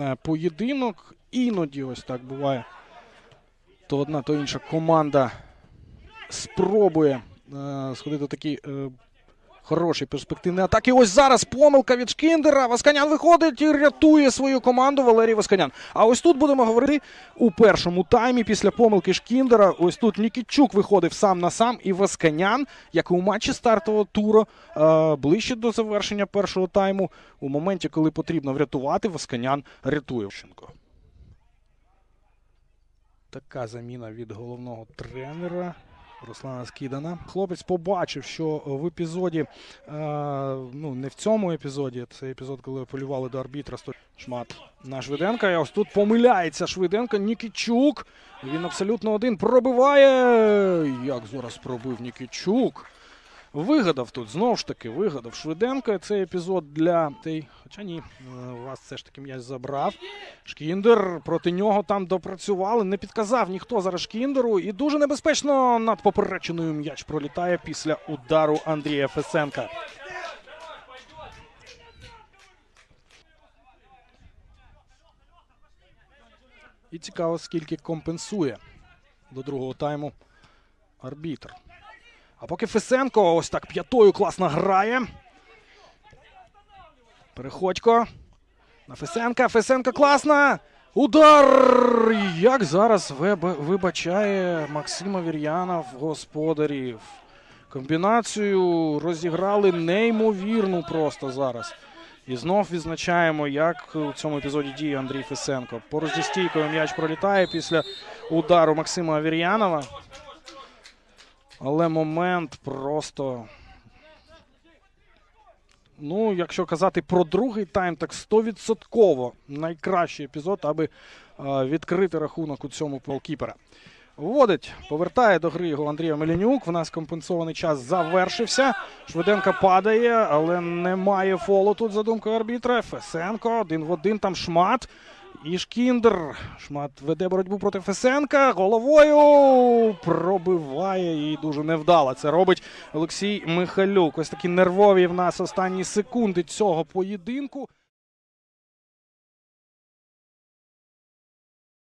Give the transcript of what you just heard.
е, поєдинок. Іноді ось так буває. То одна, то інша команда спробує е, сходити такі е, хороші перспективні атаки. Ось зараз помилка від Шкіндера. Васканян виходить і рятує свою команду Валерій Васканян. А ось тут будемо говорити у першому таймі після помилки Шкіндера. Ось тут Нікітчук виходив сам на сам, і Васканян, як і у матчі стартового туру, е, ближче до завершення першого тайму, у моменті, коли потрібно врятувати, Васканян рятує. Шенко. Така заміна від головного тренера. Руслана Скідана. Хлопець побачив, що в епізоді, е, ну не в цьому епізоді, це епізод, коли полювали до арбітра. сто- Шмат на Швиденка. І ось тут помиляється Швиденко. Нікічук. Він абсолютно один пробиває. Як зараз пробив Нікічук. Вигадав тут знову ж таки, вигадав Швиденко. Цей епізод для той. Хоча ні, е, вас все ж таки м'яч забрав. Шкіндер проти нього там допрацювали. Не підказав ніхто зараз Шкіндеру. І дуже небезпечно над попереченою м'яч пролітає після удару Андрія Фесенка. І цікаво, скільки компенсує до другого тайму арбітр. А поки Фесенко ось так п'ятою класно грає. Переходько. На Фесенка. Фесенка класна. Удар! Як зараз вибачає Максима Вір'янов господарів. Комбінацію розіграли неймовірну просто зараз. І знов відзначаємо, як у цьому епізоді діє Андрій Фесенко. Поруч зі стійкою м'яч пролітає після удару Максима Вір'янова. Але момент просто. Ну, якщо казати про другий тайм, так 100% найкращий епізод, аби е, відкрити рахунок у цьому полкіпера. Вводить, повертає до гри його Андрія Мелянюк. В нас компенсований час завершився. Швиденко падає, але немає фолу тут за думкою арбітра. Фесенко один в один там шмат. І Шкіндер. Шмат веде боротьбу проти Фесенка. Головою пробиває і дуже невдало. Це робить Олексій Михайлюк. Ось такі нервові в нас останні секунди цього поєдинку.